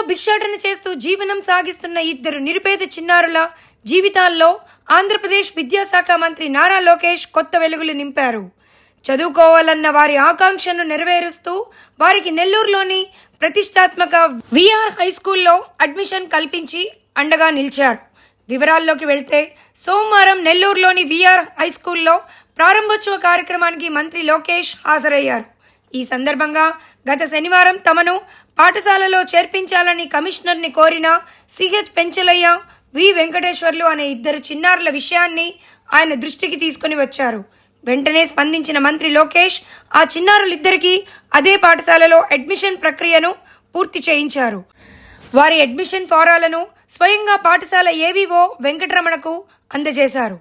భిక్షాటన చేస్తూ జీవనం సాగిస్తున్న ఇద్దరు నిరుపేద చిన్నారుల జీవితాల్లో ఆంధ్రప్రదేశ్ విద్యాశాఖ మంత్రి నారా లోకేష్ కొత్త వెలుగులు నింపారు. చదువుకోవాలన్న వారి ఆకాంక్షను నెరవేరుస్తూ వారికి నెల్లూరులోని ప్రతిష్టాత్మక విఆర్ హై స్కూల్లో అడ్మిషన్ కల్పించి అండగా నిలిచారు. వివరాల్లోకి వెళ్తే సోమవారం నెల్లూరులోని విఆర్ హై స్కూల్లో ప్రారంభోత్సవ కార్యక్రమానికి మంత్రి లోకేష్ హాజరయ్యారు. ఈ సందర్భంగా గత శనివారం తమను పాఠశాలలో చేర్పించాలని కమిషనర్ని కోరిన సిహెచ్ పెంచలయ్య వి వెంకటేశ్వర్లు అనే ఇద్దరు చిన్నారుల విషయాన్ని ఆయన దృష్టికి తీసుకుని వచ్చారు. వెంటనే స్పందించిన మంత్రి లోకేష్ ఆ చిన్నారులిద్దరికీ అదే పాఠశాలలో అడ్మిషన్ ప్రక్రియను పూర్తి చేయించారు. వారి అడ్మిషన్ ఫారాలను స్వయంగా పాఠశాల ఏవీఓ వెంకటరమణకు అందజేశారు.